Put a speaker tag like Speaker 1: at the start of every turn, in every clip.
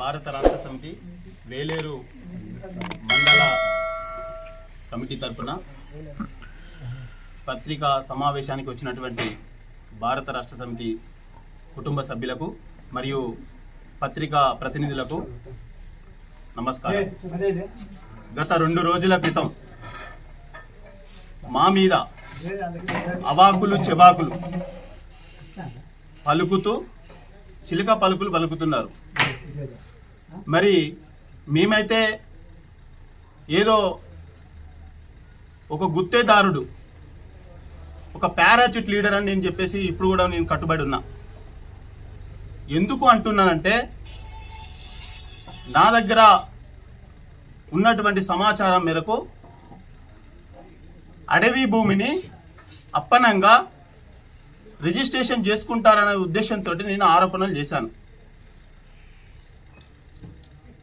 Speaker 1: భారత రాష్ట్ర సమితి వేలేరు మండల కమిటీ తరఫున పత్రికా సమావేశానికి వచ్చినటువంటి భారత రాష్ట్ర సమితి కుటుంబ సభ్యులకు మరియు పత్రికా ప్రతినిధులకు నమస్కారం. గత రెండు రోజుల క్రితం మా మీద అవాకులు చెవాకులు పలుకుతూ చిలుక పలుకులు పలుకుతున్నారు. మరి మేమైతే ఏదో ఒక గుత్తేదారుడు ఒక పారాచ్యూట్ లీడర్ అని నేను చెప్పేసి ఇప్పుడు కూడా నేను కట్టుబడి ఉన్నా. ఎందుకు అంటున్నానంటే నా దగ్గర ఉన్నటువంటి సమాచారం మేరకు అడవి భూమిని అప్పనంగా రిజిస్ట్రేషన్ చేసుకుంటారనే ఉద్దేశంతో నేను ఆరోపణలు చేశాను.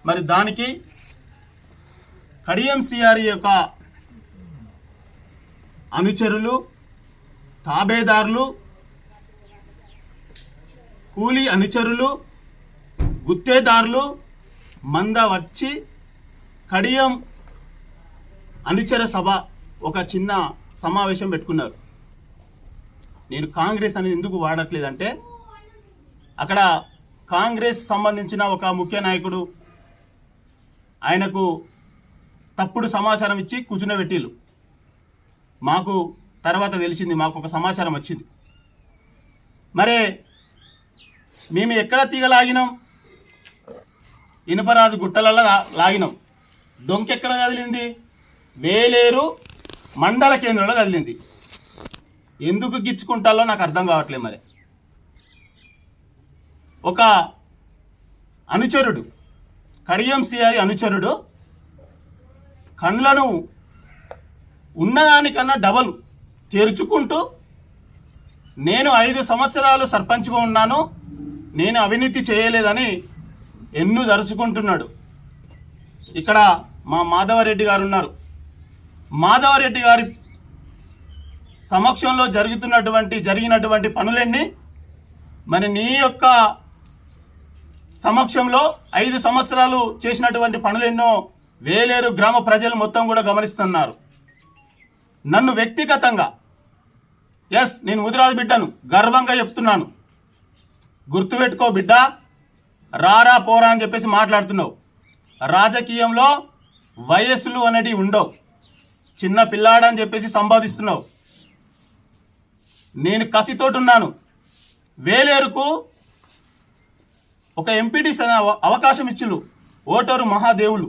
Speaker 1: మరి దానికి కడియం శ్రీహారి యొక్క అనుచరులు తాబేదారులు కూలీ అనుచరులు గుత్తేదారులు మంద వచ్చి కడియం అనుచర సభ ఒక చిన్న సమావేశం పెట్టుకున్నారు. నేను కాంగ్రెస్ అనేది ఎందుకు వాడట్లేదంటే అక్కడ కాంగ్రెస్ సంబంధించిన ఒక ముఖ్య నాయకుడు ఆయనకు తప్పుడు సమాచారం ఇచ్చి కూర్చునబెట్టిళ్ళు మాకు తర్వాత తెలిసింది మాకు ఒక సమాచారం వచ్చింది. మరే మేము ఎక్కడ తీగ లాగినాం ఇనుపరాజు గుట్టలలో లాగినాం. డొంకెక్కడ కదిలింది? వేలేరు మండల కేంద్రంలో కదిలింది. ఎందుకు గిచ్చుకుంటాలో నాకు అర్థం కావట్లేదు మరి. ఒక అనుచరుడు కడియం శ్రీహరి అనుచరుడు కండ్లను ఉన్నదానికన్నా డబల్ తెరుచుకుంటూ నేను ఐదు సంవత్సరాలు సర్పంచ్గా ఉన్నాను నేను అవినీతి చేయలేదని ఎన్ను దరుచుకుంటున్నాడు ఇక్కడ మా మాధవరెడ్డి గారు ఉన్నారు. మాధవరెడ్డి గారి సమక్షంలో జరుగుతున్నటువంటి జరిగినటువంటి పనులన్నీ మరి నీ యొక్క సమక్షంలో ఐదు సంవత్సరాలు చేసినటువంటి పనులెన్నో వేలేరు గ్రామ ప్రజలు మొత్తం కూడా గమనిస్తున్నారు. నన్ను వ్యక్తిగతంగా ఎస్ నేను ముదిరాజు బిడ్డను గర్వంగా చెప్తున్నాను. గుర్తుపెట్టుకో బిడ్డ రారా పోరా అని చెప్పేసి మాట్లాడుతున్నావు. రాజకీయంలో వయస్సులు అనేటివి ఉండవు. చిన్న పిల్లాడని చెప్పేసి సంపాదిస్తున్నావు నేను కసితోటున్నాను వేలేరుకు ఒక ఎంపీటీ అవకాశం ఇచ్చిలు ఓటరు మహాదేవులు.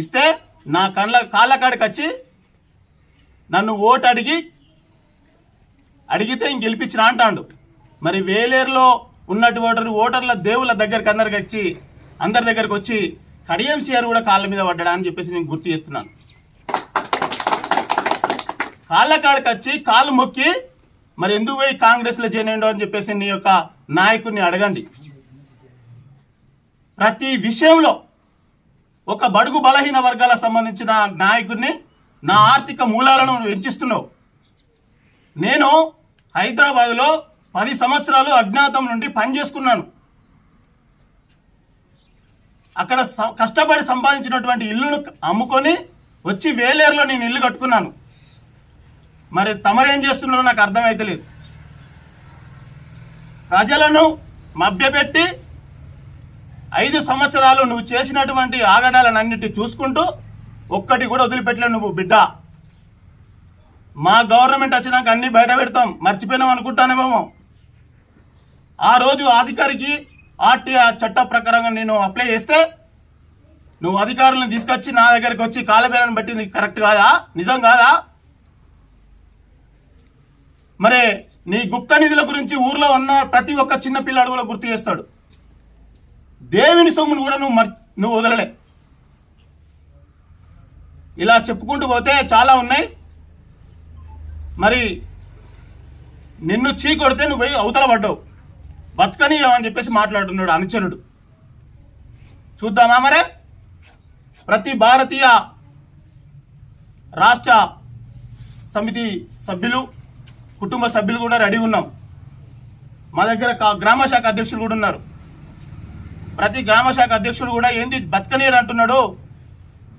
Speaker 1: ఇస్తే నా కళ్ళ కాళ్ళ కాడికి వచ్చి నన్ను ఓటు అడిగి అడిగితే ఇంక గెలిపించిన అంటాడు. మరి వేలేరులో ఉన్నటువంటి ఓటర్ల దేవుల దగ్గరికి అందరికి వచ్చి అందరి దగ్గరికి వచ్చి కడియం సిఆర్ కూడా కాళ్ళ మీద పడ్డా అని చెప్పేసి నేను గుర్తు చేస్తున్నాను. కాళ్ళ కాడికి వచ్చి కాళ్ళు మొక్కి మరి ఎందుకు పోయి కాంగ్రెస్లో చేయండి అని చెప్పేసి నీ యొక్క నాయకుడిని అడగండి. ప్రతి విషయంలో ఒక బడుగు బలహీన వర్గాలకు సంబంధించిన నాయకుడిని నా ఆర్థిక మూలాలను నువ్వు వెంచిస్తున్నావు నేను హైదరాబాద్లో పది సంవత్సరాలు అజ్ఞాతం నుండి పని చేసుకున్నాను. అక్కడ కష్టపడి సంపాదించినటువంటి ఇల్లును అమ్ముకొని వచ్చి వేలేరులో నేను ఇల్లు కట్టుకున్నాను. మరి తమరేం చేస్తున్నారో నాకు అర్థమైతలేదు ప్రజలను మభ్యపెట్టి ఐదు సంవత్సరాలు నువ్వు చేసినటువంటి ఆగడాలన్నిటి చూసుకుంటూ ఒక్కటి కూడా వదిలిపెట్టలేవు నువ్వు బిడ్డ. మా గవర్నమెంట్ వచ్చినాక అన్ని బయట పెడతాం. మర్చిపోయినాం అనుకుంటానేమో ఆ రోజు అధికారికి ఆర్టీఆర్ చట్ట ప్రకారంగా నేను అప్లై చేస్తే నువ్వు అధికారులను తీసుకొచ్చి నా దగ్గరికి వచ్చి కాలబేరాన్ని బట్టింది కరెక్ట్ కాదా? నిజం కాదా? మరి నీ గుప్త నిధుల గురించి ఊర్లో ఉన్న ప్రతి ఒక్క చిన్న పిల్లాడు కూడా గుర్తు చేస్తాడు. దేవుని సొమ్మును కూడా నువ్వు మర్ నువ్వు వదలలే. ఇలా చెప్పుకుంటూ పోతే చాలా ఉన్నాయి. మరి నిన్ను చీ కొడితే నువ్వు పోయి అవతల పడ్డావు. బతకనీయమని చెప్పేసి మాట్లాడుతున్నాడు అనుచరుడు. చూద్దామా మరే? ప్రతి భారతీయ రాష్ట్ర సమితి సభ్యులు కుటుంబ సభ్యులు కూడా రెడీ ఉన్నాం. మా దగ్గర కా- గ్రామ శాఖ అధ్యక్షులు కూడా ఉన్నారు. ప్రతి గ్రామ శాఖ అధ్యక్షుడు కూడా ఏంది బతకనీయడు అంటున్నాడు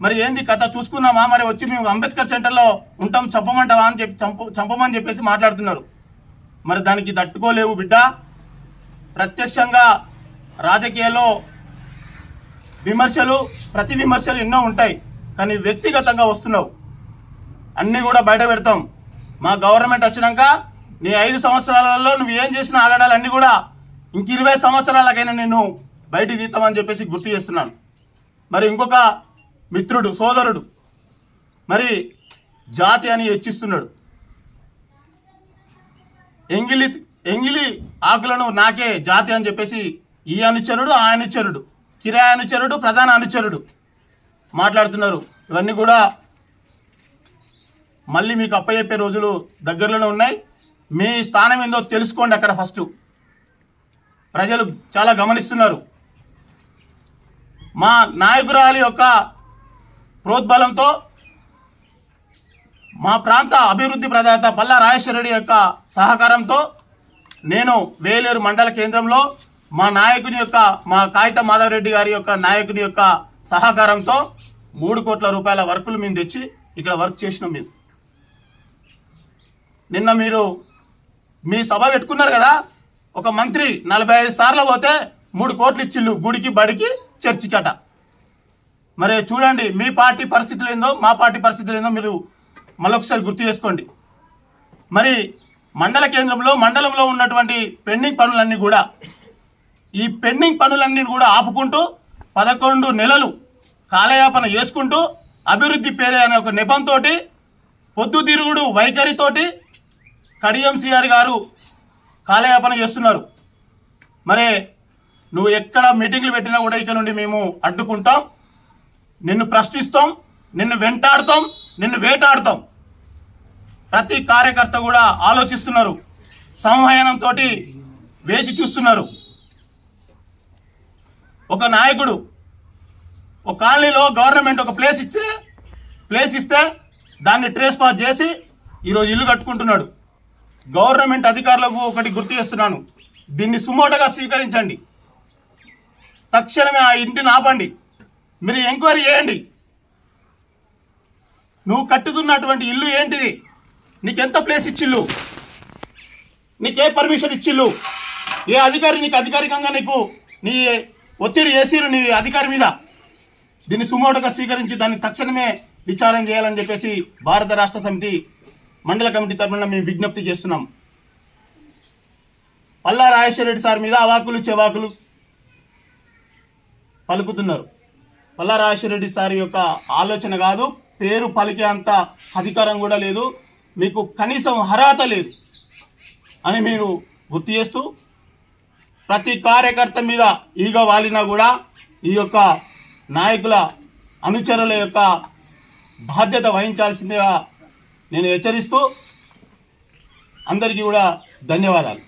Speaker 1: మరి ఏంది కథ చూసుకున్నామా మరి వచ్చి మేము అంబేద్కర్ సెంటర్లో ఉంటాం చంపమంటావా అని చెప్పి చంప చంపమని చెప్పేసి మాట్లాడుతున్నారు. మరి దానికి తట్టుకోలేవు బిడ్డ. ప్రత్యక్షంగా రాజకీయాల్లో విమర్శలు ప్రతి విమర్శలు ఎన్నో ఉంటాయి కానీ వ్యక్తిగతంగా వస్తున్నావు. అన్నీ కూడా బయట పెడతాం. మా గవర్నమెంట్ వచ్చినాక నీ ఐదు సంవత్సరాలలో నువ్వు ఏం చేసిన ఆగడాలన్నీ కూడా ఇంక ఇరవై సంవత్సరాలకైనా నేను బయటికి తీస్తామని చెప్పేసి గుర్తు చేస్తున్నాను. మరి ఇంకొక మిత్రుడు సోదరుడు మరి జాతి అని హెచ్చిస్తున్నాడు. ఎంగిలి ఎంగిలి ఆకులను నాకే జాతి అని చెప్పేసి ఈ అనుచరుడు ఆ అనుచరుడు కిరాయ అనుచరుడు ప్రధాన అనుచరుడు మాట్లాడుతున్నారు. ఇవన్నీ కూడా మళ్ళీ మీకు అప్పచెప్పే రోజులు దగ్గరలోనే ఉన్నాయి. మీ స్థానం ఏందో తెలుసుకోండి అక్కడ ఫస్ట్. ప్రజలు చాలా గమనిస్తున్నారు. మా నాయకురాలి యొక్క ప్రోద్బలంతో మా ప్రాంత అభివృద్ధి ప్రదాత పల్లా రాజేశ్వరరెడ్డి యొక్క సహకారంతో నేను వేలేరు మండల కేంద్రంలో మా నాయకుని యొక్క మా కాగిత మాధవరెడ్డి గారి యొక్క నాయకుని యొక్క సహకారంతో మూడు కోట్ల రూపాయల వర్కులు మేము తెచ్చి ఇక్కడ వర్క్ చేసినాం మేము. నిన్న మీరు మీ సభ పెట్టుకున్నారు కదా ఒక మంత్రి నలభై ఐదు సార్లు పోతే మూడు కోట్లు ఇచ్చిళ్ళు గుడికి బడికి చర్చికట. మరి చూడండి మీ పార్టీ పరిస్థితులు ఏందో మా పార్టీ పరిస్థితులు ఏందో మీరు మళ్ళొకసారి గుర్తు చేసుకోండి. మరి మండల కేంద్రంలో మండలంలో ఉన్నటువంటి పెండింగ్ పనులన్నీ కూడా ఈ పెండింగ్ పనులన్నీ కూడా ఆపుకుంటూ పదకొండు నెలలు కాలయాపన చేసుకుంటూ అభివృద్ధి పేరే అనే ఒక నెపంతో పొద్దుతిరుగుడు వైఖరితోటి కడియం శ్రీహరి గారు కాలయాపన చేస్తున్నారు. మరి నువ్వు ఎక్కడ మీటింగ్లు పెట్టినా కూడా ఇక నుండి మేము అడ్డుకుంటాం. నిన్ను ప్రశ్నిస్తాం నిన్ను వెంటాడతాం నిన్ను వేటాడతాం. ప్రతి కార్యకర్త కూడా ఆలోచిస్తున్నారు. సంహయనంతో వేచి చూస్తున్నారు. ఒక నాయకుడు ఒక కాలనీలో గవర్నమెంట్ ఒక ప్లేస్ ఇస్తే ప్లేస్ ఇస్తే దాన్ని ట్రేస్ పాస్ చేసి ఈరోజు ఇల్లు కట్టుకుంటున్నాడు. గవర్నమెంట్ అధికారులకు ఒకటి గుర్తు చేస్తున్నాను. దీన్ని సుమోటగా స్వీకరించండి. తక్షణమే ఆ ఇంటిని ఆపండి. మీరు ఎంక్వైరీ చేయండి. నువ్వు కట్టుతున్నటువంటి ఇల్లు ఏంటిది? నీకెంత ప్లేస్ ఇచ్చిల్లు? నీకే పర్మిషన్ ఇచ్చిల్లు? ఏ అధికారి నీకు అధికారికంగా నీకు నీ ఒత్తిడి చేసిరు నీ అధికారి మీద? దీన్ని సుమోటగా స్వీకరించి దాన్ని తక్షణమే విచారం చేయాలని చెప్పేసి భారత రాష్ట్ర సమితి మండల కమిటీ తరఫున మేము విజ్ఞప్తి చేస్తున్నాం. పల్లా రాజేశ్వర రెడ్డి సార్ మీద అవాకులు చెవాకులు పలుకుతున్నారు. పల్లా రాజేశ్వర రెడ్డి సార్ యొక్క ఆలోచన కాదు పేరు పలికే అంత అధికారం కూడా లేదు మీకు కనీసం అర్హత లేదు అని మీరు గుర్తు చేస్తూ ప్రతి కార్యకర్త మీద ఈగ వాలినా కూడా ఈ యొక్క నాయకుల అనుచరుల యొక్క బాధ్యత వహించాల్సిందిగా నేను హెచ్చరిస్తూ అందరికీ కూడా ధన్యవాదాలు.